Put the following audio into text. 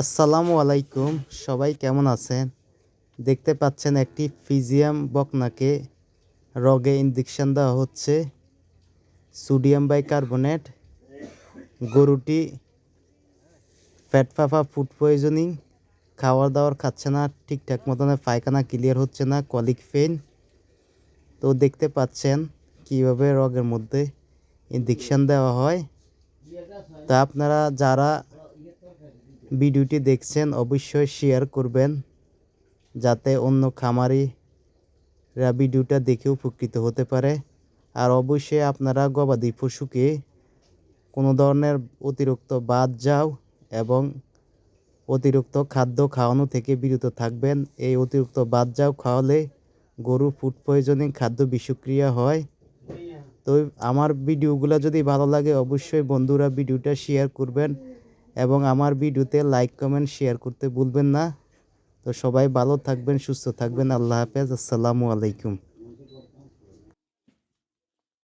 আসসালামু আলাইকুম। সবাই কেমন আছেন? দেখতে পাচ্ছেন একটি ফিজিয়াম বকনাকে রগে ইঞ্জেকশন দেওয়া হচ্ছে। Sodium bicarbonate. গরুটি ফ্যাট ফাফা ফুড পয়জনিং। খাওয়ার দাওয়ার খাচ্ছে না, ঠিকঠাক মতন পায়খানা ক্লিয়ার হচ্ছে না কলিক ফেন তো দেখতে পাচ্ছেন কীভাবে রগের মধ্যে ইঞ্জেকশন দেওয়া হয়। তা আপনারা যারা ভিডিওটি দেখছেন, অবশ্যই শেয়ার করবেন যাতে অন্য খামারিরা ভিডিওটা দেখে উপকৃত হতে পারে। আর অবশ্যই আপনারা গবাদি পশুকে কোনো ধরনের অতিরিক্ত বাদ যাও এবং অতিরিক্ত খাদ্য খাওয়ানো থেকে বিরত থাকবেন। এই অতিরিক্ত বাদ যাও খাওয়ালে গরু ফুড পয়জনিং খাদ্য বিষক্রিয়া হয়। তো আমার ভিডিওগুলো যদি ভালো লাগে, অবশ্যই বন্ধুরা ভিডিওটা শেয়ার করবেন। এবং আমার ভিডিওতে লাইক, কমেন্ট, শেয়ার করতে ভুলবেন না। তো সবাই ভালো থাকবেন, সুস্থ থাকবেন। আল্লাহ হাফেজ। আসসালামু আলাইকুম।